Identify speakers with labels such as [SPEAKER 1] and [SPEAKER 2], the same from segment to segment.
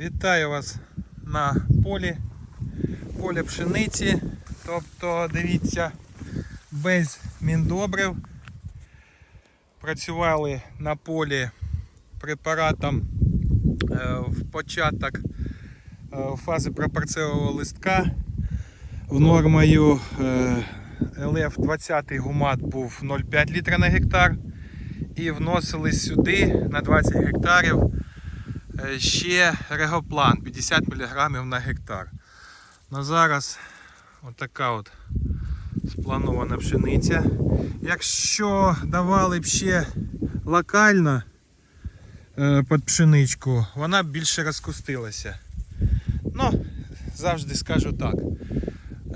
[SPEAKER 1] Вітаю вас на полі, полі пшениці. Тобто, дивіться, без міндобрив. Працювали на полі препаратом е, в початок е, фази пропорцевого листка. В нормою е, ЛФ 20 гумат був 0,5 літра на гектар. І вносили сюди на 20 гектарів ще регоплан 50 мг на гектар. На зараз отака от спланована пшениця. Якщо давали б ще локально е, під пшеничку, вона б більше розкустилася. Ну, завжди скажу так.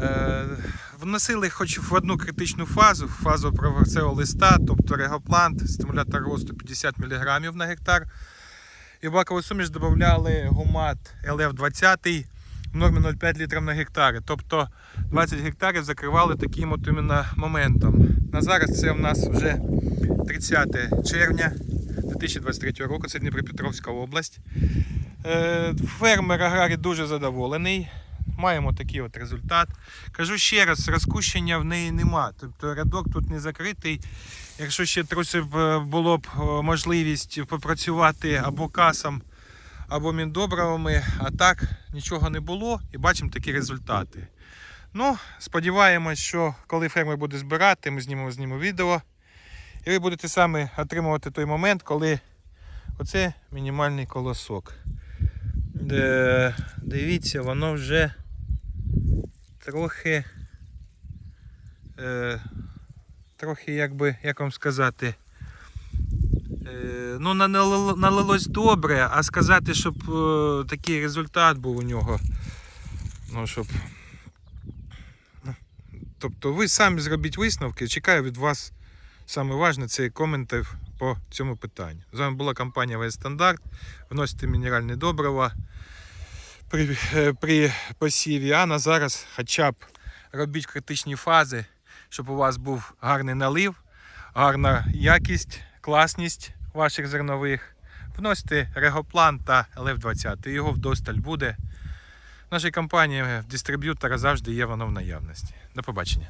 [SPEAKER 1] Е, Вносили хоч в одну критичну фазу, фазу пропорцевого листа, тобто регоплант, стимулятор росту 50 мг на гектар. І в бакову суміш додавали гумат ЛФ-20 в нормі 0,5 літрів на гектар. Тобто 20 гектарів закривали таким от іменно моментом. На зараз це в нас вже 30 червня 2023 року, це Дніпропетровська область. Е, Фермер аграрій дуже задоволений. Маємо такий от результат. Кажу ще раз, розкущення в неї нема. Тобто рядок тут не закритий. Якщо ще трохи е, було б е, можливість попрацювати або касом, або міндобривами, а так нічого не було і бачимо такі результати. Ну, сподіваємось, що коли фермер буде збирати, ми знімемо з ним відео. І ви будете саме отримувати той момент, коли оце мінімальний колосок. Де, дивіться, воно вже трохи, е, трохи, як би, як вам сказати, е, ну, налилось добре, а сказати, щоб е, такий результат був у нього. Ну, щоб. ну, Тобто ви самі зробіть висновки. Чекаю від вас саме важне це коментів по цьому питанню. З вами була компанія Весь Стандарт. Вносите мінеральні добрива при, е, при посіві, а на зараз хоча б робіть критичні фази, щоб у вас був гарний налив, гарна якість, класність ваших зернових. Вносите регоплан та ЛФ-20. Його вдосталь буде. В нашій компанії в дистриб'ютора завжди є воно в наявності. До побачення.